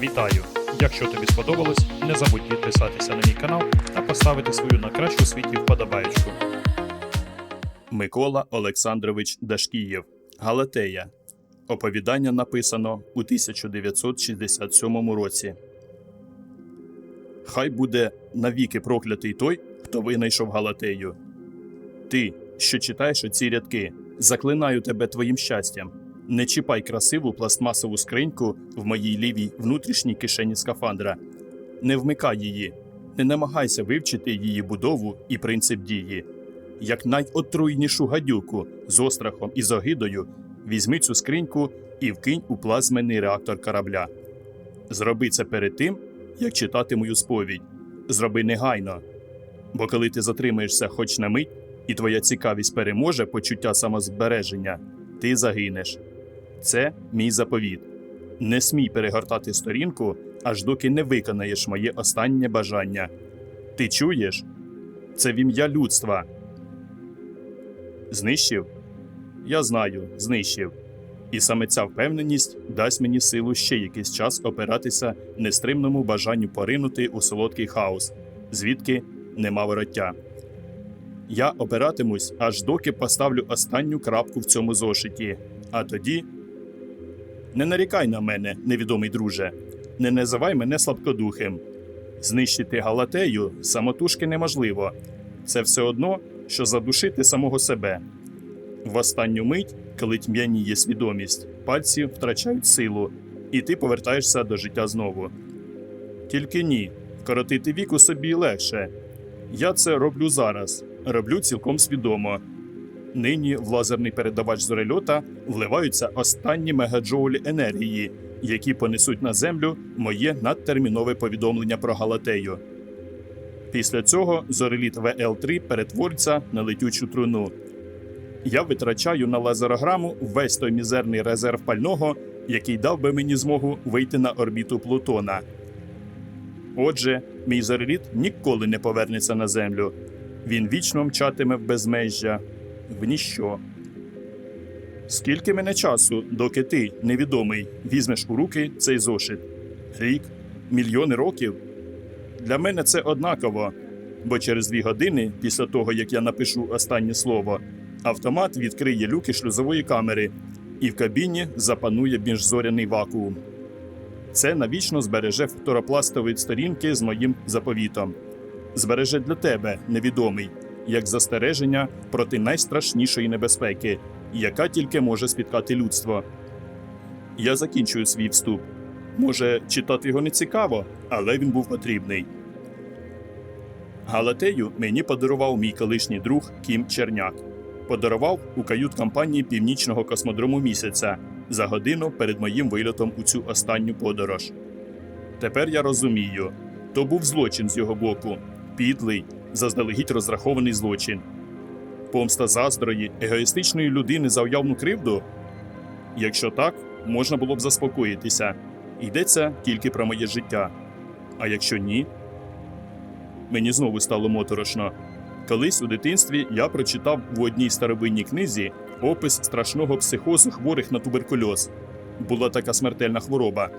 Вітаю! Якщо тобі сподобалось, не забудь підписатися на мій канал та поставити свою на кращу світі вподобаєчку. Микола Олександрович Дашкієв Галатея. Оповідання написано у 1967 році. Хай буде навіки проклятий той, хто винайшов Галатею. Ти, що читаєш оці рядки, заклинаю тебе твоїм щастям. Не чіпай красиву пластмасову скриньку в моїй лівій внутрішній кишені скафандра. Не вмикай її, не намагайся вивчити її будову і принцип дії. Як найотруйнішу гадюку з острахом і з огидою, візьми цю скриньку і вкинь у плазменний реактор корабля. Зроби це перед тим, як читати мою сповідь. Зроби негайно. Бо коли ти затримаєшся хоч на мить, і твоя цікавість переможе почуття самозбереження, ти загинеш. Це мій заповіт. Не смій перегортати сторінку, аж доки не виконаєш моє останнє бажання. Ти чуєш? Це в ім'я людства. Знищив? Я знаю, знищив. І саме ця впевненість дасть мені силу ще якийсь час опиратися нестримному бажанню поринути у солодкий хаос, звідки нема вороття. Я опиратимусь, аж доки поставлю останню крапку в цьому зошиті, а тоді. Не нарікай на мене, невідомий друже, не називай мене слабкодухим. Знищити галатею самотужки неможливо. Це все одно, що задушити самого себе. В останню мить, коли тьмяніє свідомість, пальці втрачають силу, і ти повертаєшся до життя знову. Тільки ні, вкоротити віку собі легше. Я це роблю зараз, роблю цілком свідомо. Нині в лазерний передавач зорельота вливаються останні мегаджоулі енергії, які понесуть на землю моє надтермінове повідомлення про Галатею. Після цього зореліт ВЛ-3 перетвориться на летючу труну. Я витрачаю на лазерограму весь той мізерний резерв пального, який дав би мені змогу вийти на орбіту Плутона. Отже, мій зореліт ніколи не повернеться на землю. Він вічно мчатиме в безмежжя, в ніщо. Скільки мене часу, доки ти, невідомий, візьмеш у руки цей зошит? Рік? Мільйони років? Для мене це однаково, бо через дві години, після того як я напишу останнє слово, автомат відкриє люки шлюзової камери, і в кабіні запанує міжзоряний вакуум. Це навічно збереже фоторопластові сторінки з моїм заповітом. Збереже для тебе, невідомий, як застереження проти найстрашнішої небезпеки, яка тільки може спіткати людство. Я закінчую свій вступ. Може, читати його не цікаво, але він був потрібний. Галатею мені подарував мій колишній друг Кім Черняк. Подарував у кают-компанії північного космодрому місяця за годину перед моїм вильотом у цю останню подорож. Тепер я розумію, то був злочин з його боку, підлий, заздалегідь розрахований злочин. Помста заздрої, егоїстичної людини за уявну кривду? Якщо так, можна було б заспокоїтися. Йдеться тільки про моє життя. А якщо ні, мені знову стало моторошно. Колись у дитинстві я прочитав в одній старовинній книзі опис страшного психозу хворих на туберкульоз. Була така смертельна хвороба.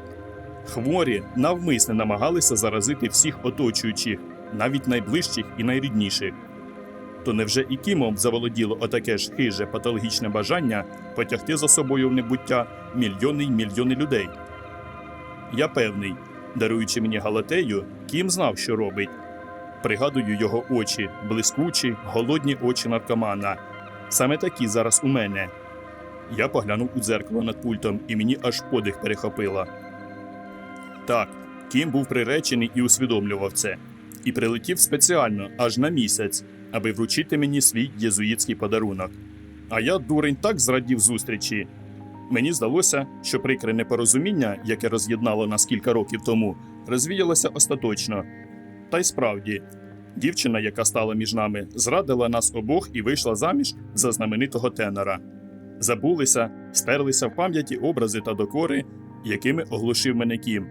Хворі навмисне намагалися заразити всіх оточуючих, навіть найближчих і найрідніших. То невже і Кімом заволоділо отаке ж хиже патологічне бажання потягти за собою в небуття мільйони й мільйони людей? Я певний, даруючи мені галатею, Кім знав, що робить. Пригадую його очі, блискучі, голодні очі наркомана. Саме такі зараз у мене. Я поглянув у дзеркало над пультом, і мені аж подих перехопило. Так, Кім був приречений і усвідомлював це, і прилетів спеціально аж на місяць, аби вручити мені свій єзуїтський подарунок. А я, дурень, так зрадів зустрічі. Мені здалося, що прикре непорозуміння, яке роз'єднало нас кілька років тому, розвіялося остаточно. Та й справді, дівчина, яка стала між нами, зрадила нас обох і вийшла заміж за знаменитого тенора. Забулися, стерлися в пам'яті образи та докори, якими оглушив мене Кім,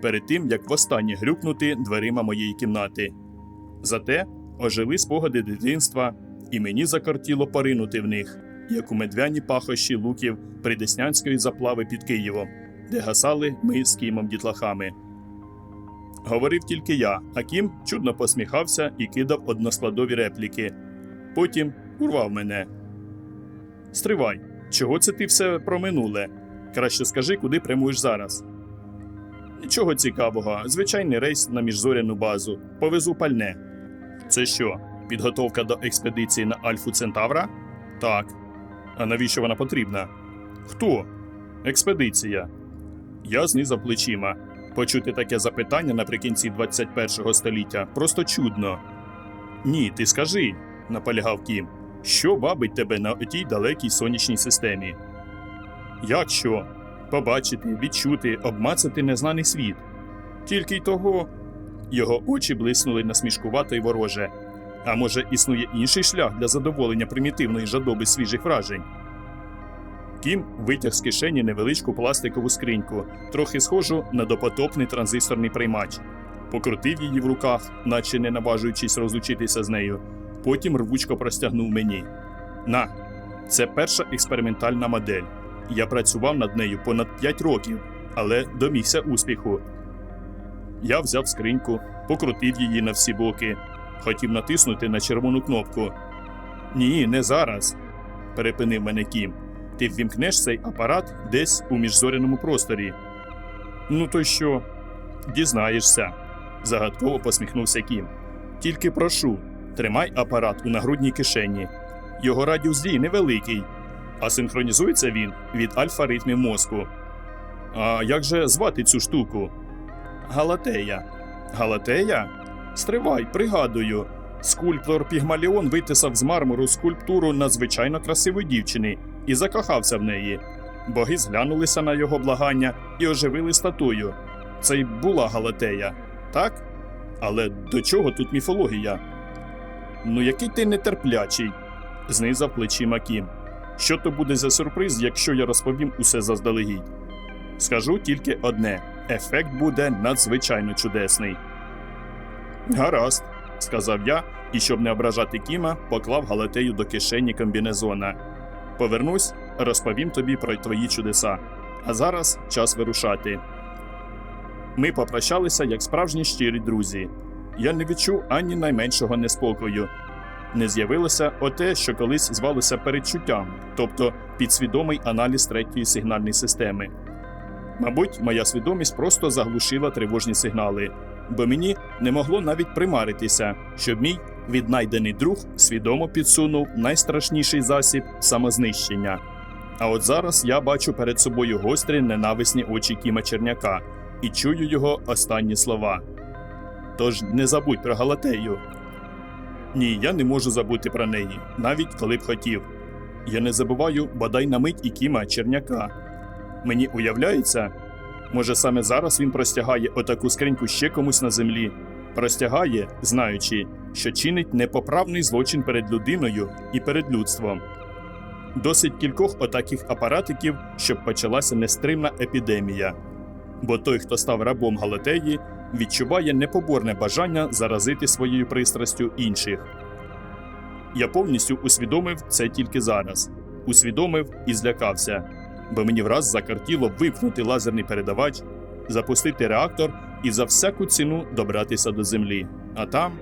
перед тим як востаннє грюкнути дверима моєї кімнати. Зате ожили спогади дитинства, і мені закортіло поринути в них, як у медвяні пахощі луків придеснянської заплави під Києвом. де гасали ми з Кімом дітлахами. Говорив тільки я, а Кім чудно посміхався і кидав односкладові репліки. Потім урвав мене. Стривай, чого це ти все про минуле? Краще скажи, куди прямуєш зараз. Нічого цікавого, звичайний рейс на міжзоряну базу. Повезу пальне. Це що, підготовка до експедиції на Альфу Центавра? Так. А навіщо вона потрібна? Хто? Експедиція. Я знизав плечима. Почути таке запитання наприкінці 21-го століття просто чудно. Ні, ти скажи, наполягав Кім. Що вабить тебе на тій далекій сонячній системі? Як що? Побачити, відчути, обмацати незнаний світ. Тільки й того. Його очі блиснули насмішкувато й вороже. А може, існує інший шлях для задоволення примітивної жадоби свіжих вражень? Кім витяг з кишені невеличку пластикову скриньку, трохи схожу на допотопний транзисторний приймач. Покрутив її в руках, наче не наважуючись розлучитися з нею. Потім рвучко простягнув мені. На, це перша експериментальна модель. Я працював над нею понад 5 років, але домігся успіху. Я взяв скриньку, покрутив її на всі боки, хотів натиснути на червону кнопку. Ні, не зараз, перепинив мене Кім. Ти ввімкнеш цей апарат десь у міжзоряному просторі. Ну то що? Дізнаєшся, загадково посміхнувся Кім. Тільки прошу, тримай апарат у нагрудній кишені. Його радіус дії невеликий, а синхронізується він від альфа-ритмів мозку. А як же звати цю штуку? Галатея. Галатея? Стривай, пригадую. Скульптор Пігмаліон витисав з мармуру скульптуру надзвичайно красивої дівчини і закохався в неї. Боги зглянулися на його благання і оживили статую. Це й була Галатея, так? Але до чого тут міфологія? Ну, який ти нетерплячий, знизав плечима Кім. Що то буде за сюрприз, якщо я розповім усе заздалегідь? Скажу тільки одне: ефект буде надзвичайно чудесний. Гаразд, сказав я, і щоб не ображати Кіма, поклав галатею до кишені комбінезона. Повернусь, розповім тобі про твої чудеса. А зараз час вирушати. Ми попрощалися як справжні щирі друзі. Я не відчув ані найменшого неспокою. Не з'явилося оте, що колись звалося передчуттям, тобто підсвідомий аналіз третьої сигнальної системи. Мабуть, моя свідомість просто заглушила тривожні сигнали, бо мені не могло навіть примаритися, щоб мій віднайдений друг свідомо підсунув найстрашніший засіб самознищення. А от зараз я бачу перед собою гострі ненависні очі Кіма Черняка і чую його останні слова. Тож не забудь про Галатею. Ні, я не можу забути про неї, навіть коли б хотів. Я не забуваю бодай на мить і Кіма Черняка. Мені уявляється, може саме зараз він простягає отаку скриньку ще комусь на землі, простягає, знаючи, що чинить непоправний злочин перед людиною і перед людством. Досить кількох отаких апаратиків, щоб почалася нестримна епідемія. Бо той, хто став рабом Галатеї, відчуває непоборне бажання заразити своєю пристрастю інших. Я повністю усвідомив це тільки зараз. Усвідомив і злякався, бо мені враз закартіло вимкнути лазерний передавач, запустити реактор і за всяку ціну добратися до землі. А там.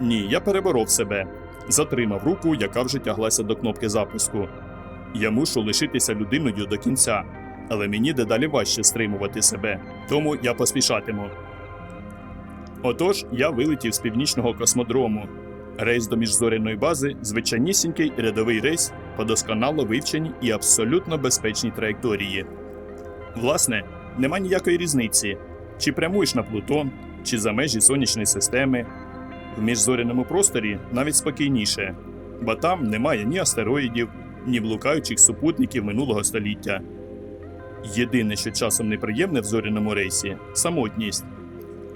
Ні, я переборов себе, затримав руку, яка вже тяглася до кнопки запуску. Я мушу лишитися людиною до кінця, але мені дедалі важче стримувати себе, тому я поспішатиму. Отож, я вилетів з північного космодрому. Рейс до міжзоряної бази звичайнісінький рядовий рейс по досконало вивченій і абсолютно безпечній траєкторії. Власне, нема ніякої різниці, чи прямуєш на Плутон, чи за межі сонячної системи. В міжзоряному просторі навіть спокійніше, бо там немає ні астероїдів, ні блукаючих супутників минулого століття. Єдине, що часом неприємне в зоряному рейсі самотність.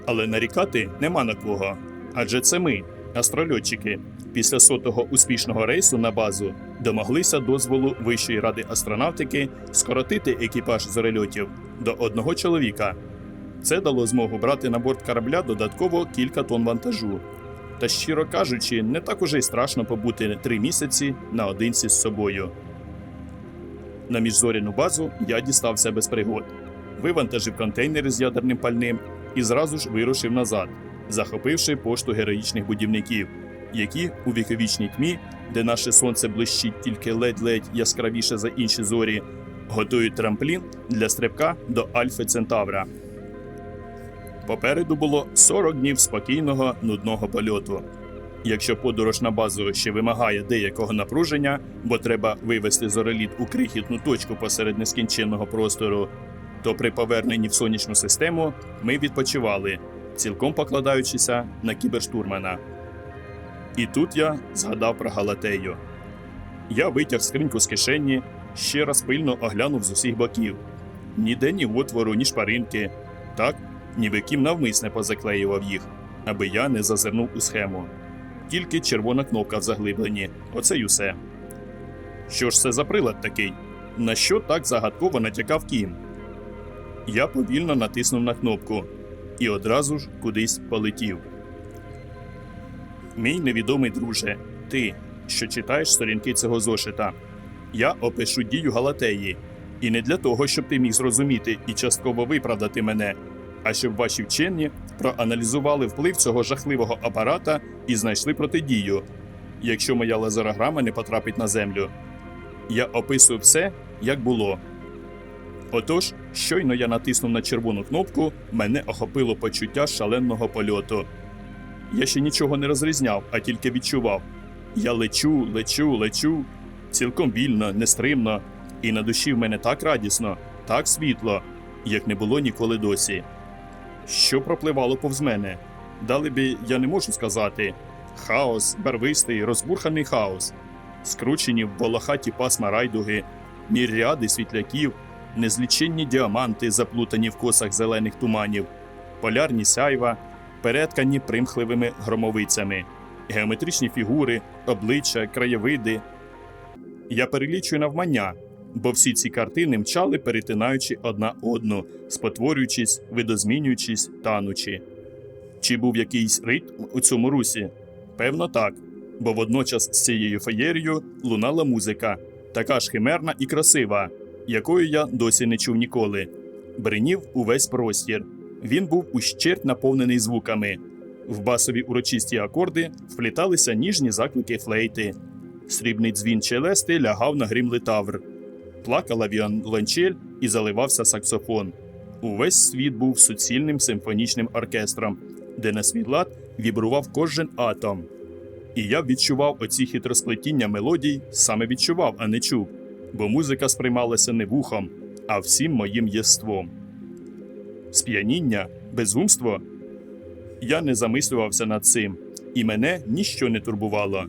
Але нарікати нема на кого. Адже це ми, астрольотчики, після сотого успішного рейсу на базу домоглися дозволу Вищої ради астронавтики скоротити екіпаж зорельотів до одного чоловіка. Це дало змогу брати на борт корабля додатково кілька тонн вантажу. Та щиро кажучи, не так уже й страшно побути три місяці наодинці з собою. На міжзоряну базу я дістався без пригод, вивантажив контейнери з ядерним пальним і зразу ж вирушив назад, захопивши пошту героїчних будівників, які у віковічній тьмі, де наше сонце блищить тільки ледь-ледь яскравіше за інші зорі, готують трамплін для стрибка до Альфи Центавра. Попереду було 40 днів спокійного нудного польоту. Якщо подорож на базу ще вимагає деякого напруження, бо треба вивести зореліт у крихітну точку посеред нескінченного простору, то при поверненні в сонячну систему ми відпочивали, цілком покладаючися на кіберштурмана. І тут я згадав про Галатею. Я витяг скриньку з кишені, ще раз пильно оглянув з усіх боків. Ніде ні отвору, ні шпаринки. Так, ніби ким навмисне позаклеював їх, аби я не зазирнув у схему. Тільки червона кнопка в заглибленні. Оце й усе. Що ж це за прилад такий? На що так загадково натякав Кім? Я повільно натиснув на кнопку і одразу ж кудись полетів. Мій невідомий друже, ти, що читаєш сторінки цього зошита, я опишу дію Галатеї, і не для того, щоб ти міг зрозуміти і частково виправдати мене, а щоб ваші вчені проаналізували вплив цього жахливого апарата і знайшли протидію, якщо моя лазерограма не потрапить на землю. Я описую все, як було. Отож, щойно я натиснув на червону кнопку, мене охопило почуття шаленого польоту. Я ще нічого не розрізняв, а тільки відчував. Я лечу, лечу, лечу, цілком вільно, нестримно, і на душі в мене так радісно, так світло, як не було ніколи досі. Що пропливало повз мене? Дали би я не можу сказати. Хаос, барвистий, розбурханий хаос, скручені в волохаті пасма райдуги, міріади світляків, незліченні діаманти, заплутані в косах зелених туманів, полярні сяйва, переткані примхливими громовицями, геометричні фігури, обличчя, краєвиди. Я перелічую навмання, бо всі ці картини мчали, перетинаючи одна одну, спотворюючись, видозмінюючись, танучи. Чи був якийсь ритм у цьому русі? Певно, так, бо водночас з цією феєрією лунала музика, така ж химерна і красива, якою я досі не чув ніколи. Бринів увесь простір. Він був ущерть наповнений звуками. В басові урочисті акорди впліталися ніжні заклики флейти. Срібний дзвін челести лягав на грім литавр. Плакала віолончель і заливався саксофон. Увесь світ був суцільним симфонічним оркестром, де на свій лад вібрував кожен атом. І я відчував оці хитросплетіння мелодій, саме відчував, а не чув, бо музика сприймалася не вухом, а всім моїм єством. Сп'яніння, безумство. Я не замислювався над цим, і мене ніщо не турбувало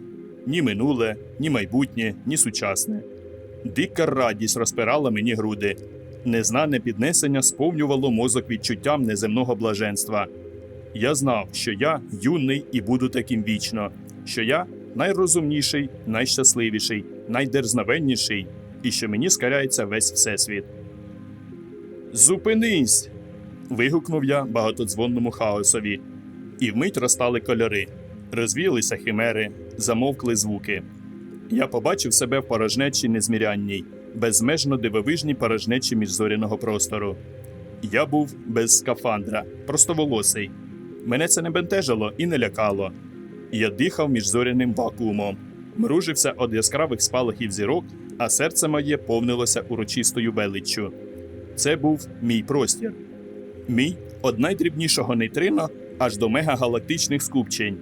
ні минуле, ні майбутнє, ні сучасне. Дика радість розпирала мені груди. Незнане піднесення сповнювало мозок відчуттям неземного блаженства. Я знав, що я юний і буду таким вічно, що я найрозумніший, найщасливіший, найдерзновенніший, і що мені скаряється весь всесвіт. Зупинись. вигукнув я багатодзвонному хаосові, і вмить розстали кольори, розвіялися химери, замовкли звуки. Я побачив себе в порожнечі незмірянній, безмежно дивовижній порожнечі міжзоряного простору. Я був без скафандра, простоволосий. Мене це не бентежило і не лякало. Я дихав міжзоряним вакуумом, мружився від яскравих спалахів зірок, а серце моє повнилося урочистою величчю. Це був мій простір. Мій од найдрібнішого нейтрино аж до мегагалактичних скупчень.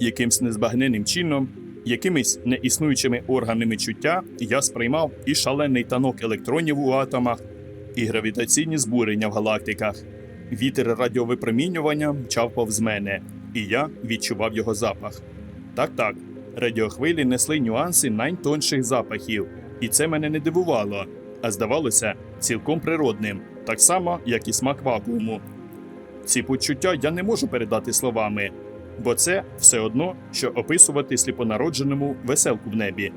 Якимсь незбагненним чином, якимись неіснуючими органами чуття я сприймав і шалений танок електронів у атомах, і гравітаційні збурення в галактиках. Вітер радіовипромінювання мчав повз мене, і я відчував його запах. Так, так, радіохвилі несли нюанси найтонших запахів, і це мене не дивувало, а здавалося цілком природним, так само, як і смак вакууму. Ці почуття я не можу передати словами, бо це все одно, що описувати сліпонародженому веселку в небі.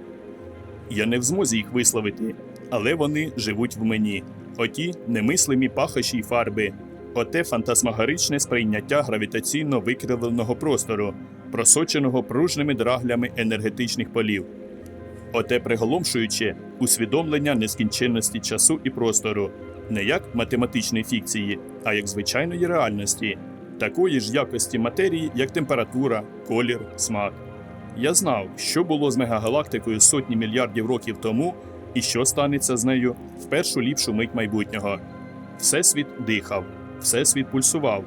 Я не в змозі їх висловити, але вони живуть в мені. Оті немислимі пахощі й фарби, оте фантасмагоричне сприйняття гравітаційно викривленого простору, просоченого пружними драглями енергетичних полів. Оте приголомшуюче усвідомлення нескінченності часу і простору, не як математичної фікції, а як звичайної реальності, такої ж якості матерії, як температура, колір, смак. Я знав, що було з мегагалактикою сотні мільярдів років тому, і що станеться з нею в першу ліпшу мить майбутнього. Всесвіт дихав, всесвіт пульсував,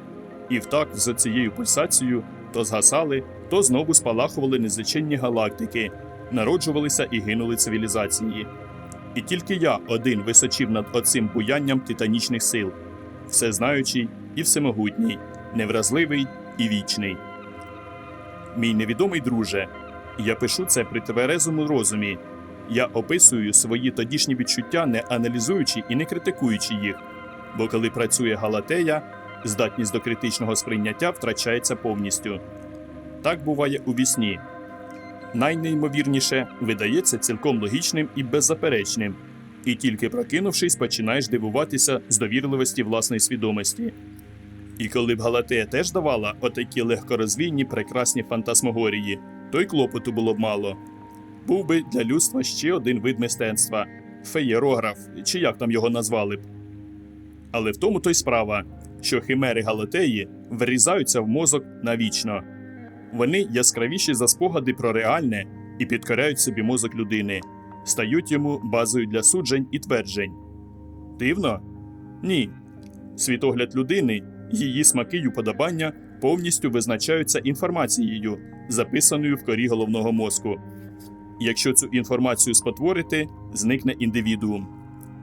і втак за цією пульсацією то згасали, то знову спалахували незліченні галактики, народжувалися і гинули цивілізації. І тільки я один височив над оцим буянням титанічних сил, всезнаючий і всемогутній, невразливий і вічний. Мій невідомий друже, я пишу це при тверезому розумі. Я описую свої тодішні відчуття, не аналізуючи і не критикуючи їх. Бо коли працює галатея, здатність до критичного сприйняття втрачається повністю. Так буває у вісні. Найнеймовірніше видається цілком логічним і беззаперечним, і тільки прокинувшись, починаєш дивуватися з довірливості власної свідомості. І коли б Галатея теж давала отакі легкорозвійні прекрасні фантасмогорії, то й клопоту було б мало. Був би для людства ще один вид мистецтва феєрограф, чи як там його назвали б. Але в тому то й справа, що химери Галатеї врізаються в мозок навічно. Вони яскравіші за спогади про реальне і підкоряють собі мозок людини, стають йому базою для суджень і тверджень. Дивно? Ні. Світогляд людини, її смаки й уподобання повністю визначаються інформацією, записаною в корі головного мозку. Якщо цю інформацію спотворити, зникне індивідуум.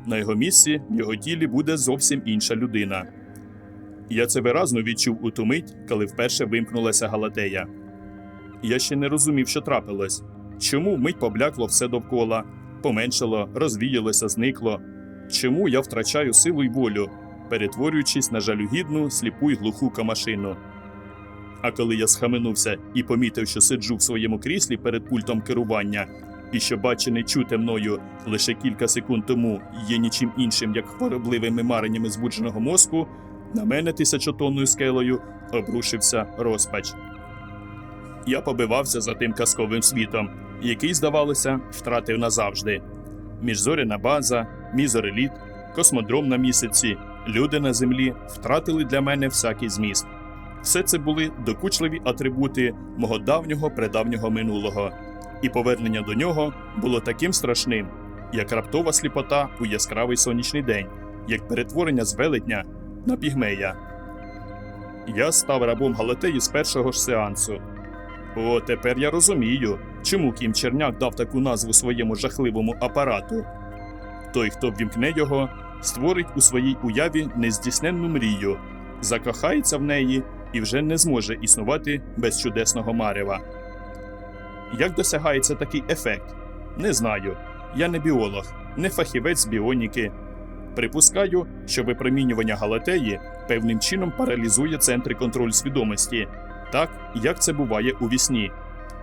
На його місці в його тілі буде зовсім інша людина. Я це виразно відчув у ту мить, коли вперше вимкнулася Галатея. Я ще не розумів, що трапилось, чому мить поблякло все довкола, поменшало, розвіялося, зникло, чому я втрачаю силу й волю, перетворюючись на жалюгідну, сліпу й глуху камашину. А коли я схаменувся і помітив, що сиджу в своєму кріслі перед пультом керування, і що бачене чуте мною лише кілька секунд тому є нічим іншим, як хворобливими мареннями збудженого мозку, на мене тисячотонною скелею обрушився розпач. Я побивався за тим казковим світом, який, здавалося, втратив назавжди. Міжзоряна база, мізореліт, космодром на місяці, люди на землі втратили для мене всякий зміст. Все це були докучливі атрибути мого давнього предавнього минулого, і повернення до нього було таким страшним, як раптова сліпота у яскравий сонячний день, як перетворення з велетня на пігмея. Я став рабом Галатеї з першого ж сеансу. О, тепер я розумію, чому Кім Черняк дав таку назву своєму жахливому апарату. Той, хто ввімкне його, створить у своїй уяві нездійсненну мрію, закохається в неї і вже не зможе існувати без чудесного марева. Як досягається такий ефект? Не знаю. Я не біолог, не фахівець біоніки. Припускаю, що випромінювання галатеї певним чином паралізує центри контролю свідомості, так як це буває у вісні,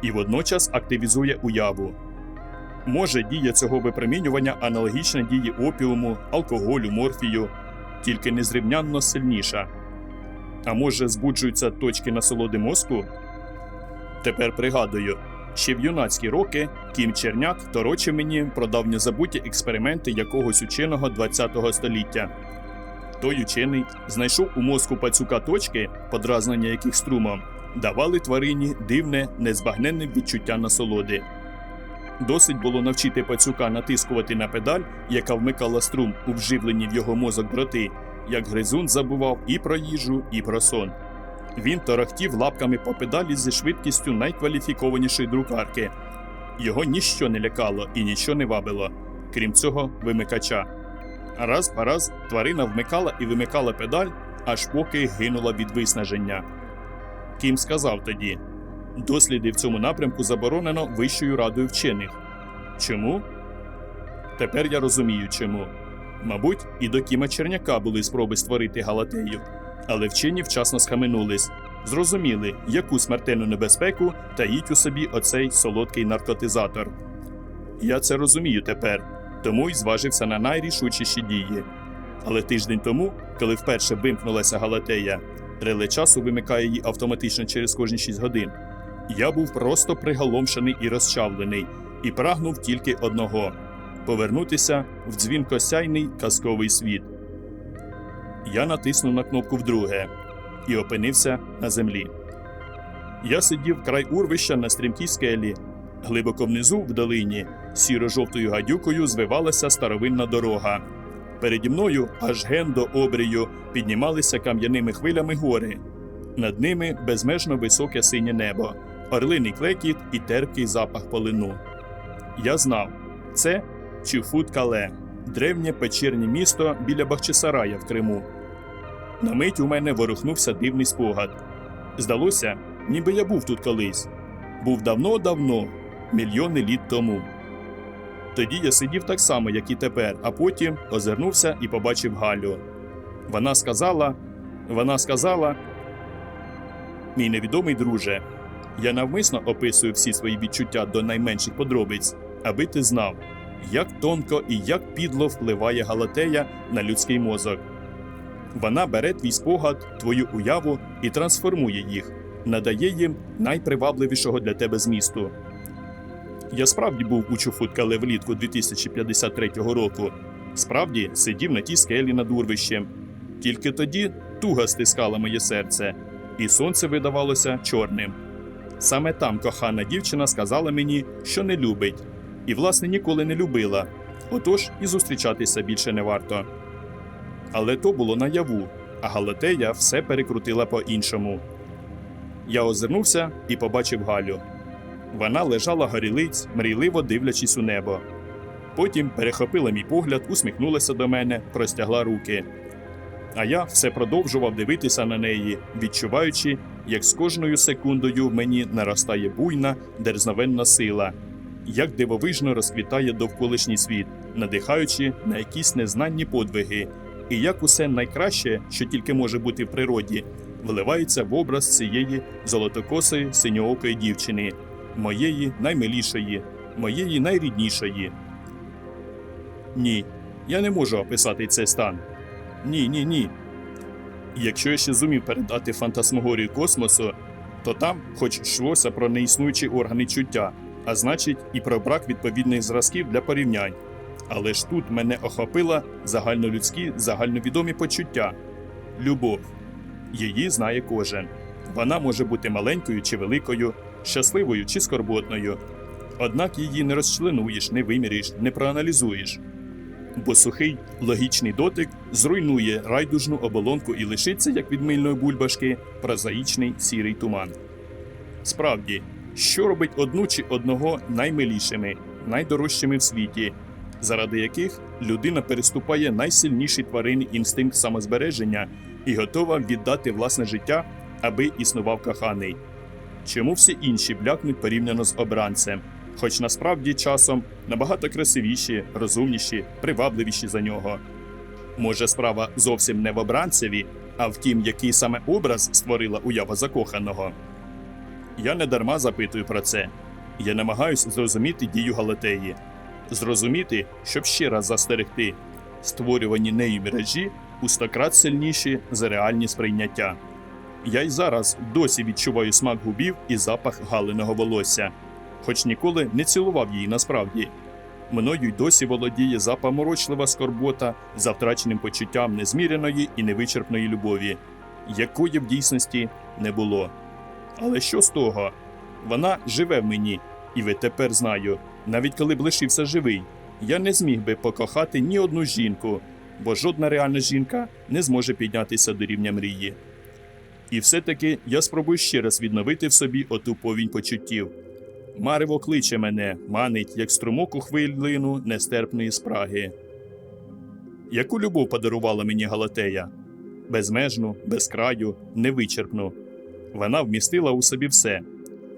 і водночас активізує уяву. Може, дія цього випромінювання аналогічна дії опіуму, алкоголю, морфію, тільки незрівнянно сильніша. А може, збуджуються точки насолоди мозку? Тепер пригадую, ще в юнацькі роки Кім Черняк торочив мені про давньозабуті експерименти якогось ученого ХХ століття. Той учений знайшов у мозку пацюка точки, подразнення яких струмом, давали тварині дивне, незбагненне відчуття насолоди. Досить було навчити пацюка натискувати на педаль, яка вмикала струм у вживлені в його мозок дроти, як гризун забував і про їжу, і про сон. Він торохтів лапками по педалі зі швидкістю найкваліфікованішої друкарки. Його ніщо не лякало і нічого не вабило, крім цього вимикача. Раз по раз тварина вмикала і вимикала педаль, аж поки гинула від виснаження. Кім сказав тоді: досліди в цьому напрямку заборонено Вищою радою вчених. Чому? Тепер я розумію, чому. Мабуть, і до Кіма Черняка були спроби створити галатею, але вчені вчасно схаменулись, зрозуміли, яку смертельну небезпеку таїть у собі оцей солодкий наркотизатор. Я це розумію тепер, тому й зважився на найрішучіші дії. Але тиждень тому, коли вперше вимкнулася галатея, реле часу вимикає її автоматично через кожні 6 годин. Я був просто приголомшений і розчавлений, і прагнув тільки одного повернутися в дзвінкосяйний казковий світ. Я натиснув на кнопку вдруге і опинився на землі. Я сидів край урвища на стрімкій скелі. Глибоко внизу, в долині, сіро-жовтою гадюкою звивалася старовинна дорога. Переді мною, аж ген до обрію, піднімалися кам'яними хвилями гори. Над ними безмежно високе синє небо, орлиний клекіт і терпкий запах полину. Я знав, це Чуфут-Кале, древнє печернє місто біля Бахчисарая в Криму. На мить у мене ворухнувся дивний спогад. Здалося, ніби я був тут колись. Був давно-давно, мільйони літ тому. Тоді я сидів так само, як і тепер, а потім озирнувся і побачив Галю. Вона сказала, вона сказала, мій невідомий друже, я навмисно описую всі свої відчуття до найменших подробиць, аби ти знав, як тонко і як підло впливає Галатея на людський мозок. Вона бере твій спогад, твою уяву і трансформує їх, надає їм найпривабливішого для тебе змісту. Я справді був у Чуфуткале влітку 2053 року. Справді сидів на тій скелі над урвищем. Тільки тоді туга стискала моє серце, і сонце видавалося чорним. Саме там кохана дівчина сказала мені, що не любить, і, власне, ніколи не любила. Отож і зустрічатися більше не варто. Але то було наяву, а Галатея все перекрутила по-іншому. Я озирнувся і побачив Галю. Вона лежала горілиць, мрійливо дивлячись у небо. Потім перехопила мій погляд, усміхнулася до мене, простягла руки. А я все продовжував дивитися на неї, відчуваючи, як з кожною секундою в мені наростає буйна, дерзновенна сила, як дивовижно розквітає довколишній світ, надихаючи на якісь незнанні подвиги, і як усе найкраще, що тільки може бути в природі, вливається в образ цієї золотокосої синьоокої дівчини, моєї наймилішої, моєї найріднішої. Ні, я не можу описати цей стан. Ні, ні, ні. Якщо я ще зумів передати фантасмогорію космосу, то там, хоч йшлося про неіснуючі органи чуття, а значить, і про брак відповідних зразків для порівнянь. Але ж тут мене охопила загальнолюдські, загальновідомі почуття любов. Її знає кожен. Вона може бути маленькою чи великою, щасливою чи скорботною. Однак її не розчленуєш, не вимірюєш, не проаналізуєш. Бо сухий логічний дотик зруйнує райдужну оболонку і лишиться, як від мильної бульбашки, прозаїчний сірий туман. Справді, що робить одну чи одного наймилішими, найдорожчими в світі, заради яких людина переступає найсильніший тваринний інстинкт самозбереження і готова віддати власне життя, аби існував коханий. Чому всі інші блякнуть порівняно з обранцем, хоч насправді часом набагато красивіші, розумніші, привабливіші за нього. Може, справа зовсім не в обранцеві, а в тім, який саме образ створила уява закоханого. Я не дарма запитую про це. Я намагаюся зрозуміти дію Галатеї, зрозуміти, щоб ще раз застерегти, створювані нею міражі у стократ сильніші за реальні сприйняття. Я й зараз досі відчуваю смак губів і запах галиного волосся, хоч ніколи не цілував її насправді. Мною й досі володіє запаморочлива скорбота за втраченим почуттям незміреної і невичерпної любові, якої в дійсності не було. Але що з того? Вона живе в мені, і відтепер знаю, навіть коли б лишився живий, я не зміг би покохати ні одну жінку, бо жодна реальна жінка не зможе піднятися до рівня мрії. І все-таки я спробую ще раз відновити в собі оту повінь почуттів. Марево кличе мене, манить, як струмок у хвилину нестерпної спраги. Яку любов подарувала мені Галатея? Безмежну, безкраю, невичерпну. Вона вмістила у собі все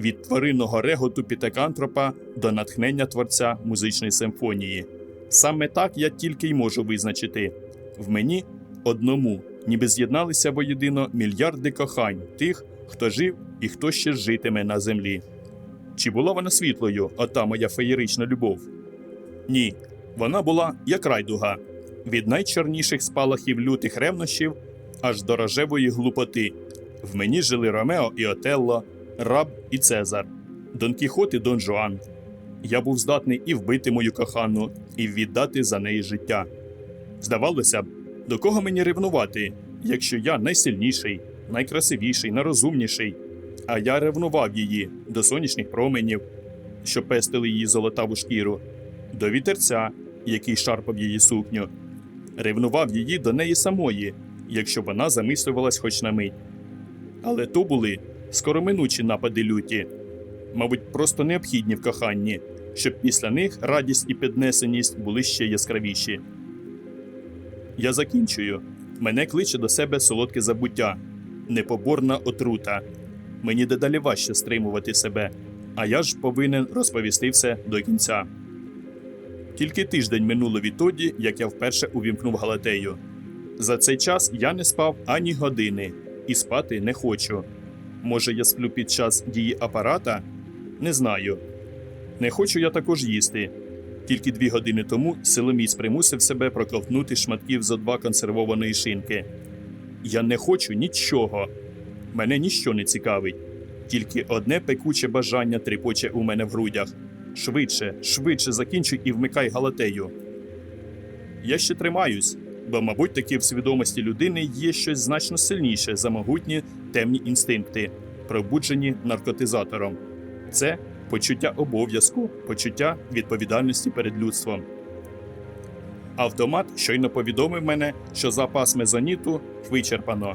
від тваринного реготу пітекантропа до натхнення творця музичної симфонії. Саме так я тільки й можу визначити в мені одному, ніби з'єдналися воєдино мільярди кохань тих, хто жив і хто ще житиме на землі. Чи була вона світлою, ота моя феєрична любов? Ні, вона була як райдуга, від найчорніших спалахів лютих ревнощів аж до рожевої глупоти. В мені жили Ромео і Отелло, Раб і Цезар, Дон Кіхот і Дон Жуан. Я був здатний і вбити мою кохану, і віддати за неї життя. Здавалося б, до кого мені ревнувати, якщо я найсильніший, найкрасивіший, найрозумніший, а я ревнував її до сонячних променів, що пестили її золотаву шкіру, до вітерця, який шарпав її сукню, ревнував її до неї самої, якщо вона замислювалась хоч на мить. Але то були скороминучі напади люті, мабуть, просто необхідні в коханні, щоб після них радість і піднесеність були ще яскравіші. Я закінчую. Мене кличе до себе солодке забуття, непоборна отрута. Мені дедалі важче стримувати себе, а я ж повинен розповісти все до кінця. Тільки тиждень минуло відтоді, як я вперше увімкнув галатею. За цей час я не спав ані години і спати не хочу. Може, я сплю під час дії апарата? Не знаю. Не хочу я також їсти. Тільки дві години тому силоміць примусив себе проковтнути шматків зо два консервованої шинки. Я не хочу нічого. Мене ніщо не цікавить. Тільки одне пекуче бажання тріпоче у мене в грудях. Швидше, швидше закінчуй і вмикай галатею. Я ще тримаюсь, бо, мабуть, таки в свідомості людини є щось значно сильніше за могутні темні інстинкти, пробуджені наркотизатором. Це почуття обов'язку, почуття відповідальності перед людством. Автомат щойно повідомив мене, що запас мезоніту вичерпано.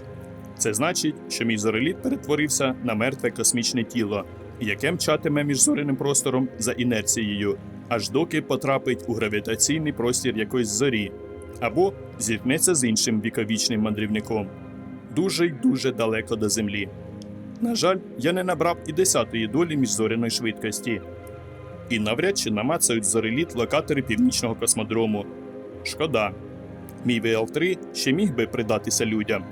Це значить, що мій зореліт перетворився на мертве космічне тіло, яке мчатиме між зоряним простором за інерцією, аж доки потрапить у гравітаційний простір якоїсь зорі, або зіткнеться з іншим віковічним мандрівником дуже й дуже далеко до землі. На жаль, я не набрав і десятої долі міжзоряної швидкості. І навряд чи намацають зореліт локатори північного космодрому. Шкода. Мій ВЛ-3 ще міг би придатися людям,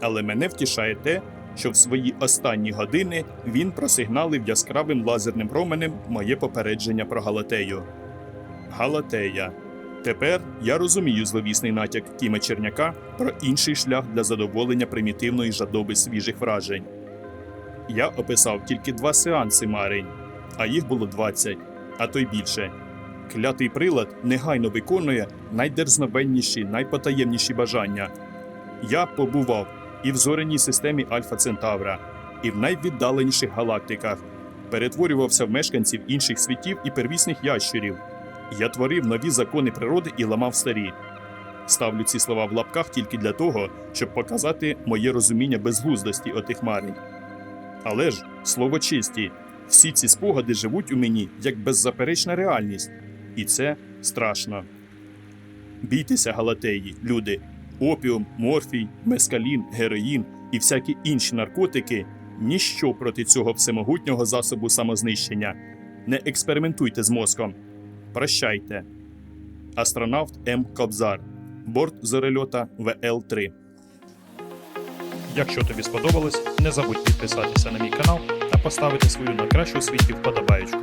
але мене втішає те, що в свої останні години він просигналив яскравим лазерним променем моє попередження про Галатею. Галатея. Тепер я розумію зловісний натяк Кіма Черняка про інший шлях для задоволення примітивної жадоби свіжих вражень. Я описав тільки два сеанси марень, а їх було 20, а то й більше. Клятий прилад негайно виконує найдерзновенніші, найпотаємніші бажання. Я побував і в зоряній системі Альфа Центавра, і в найвіддаленіших галактиках, перетворювався в мешканців інших світів і первісних ящурів. Я творив нові закони природи і ламав старі. Ставлю ці слова в лапках тільки для того, щоб показати моє розуміння безглуздості отих марень. Але ж, слово честі, всі ці спогади живуть у мені як беззаперечна реальність, і це страшно. Бійтеся галатеї, люди. Опіум, морфій, мескалін, героїн і всякі інші наркотики ніщо проти цього всемогутнього засобу самознищення. Не експериментуйте з мозком. Прощайте. Астронавт М. Кобзар. Борт зорельота ВЛ-3. Якщо тобі сподобалось, не забудь підписатися на мій канал та поставити свою найкращу світі вподобаєчку.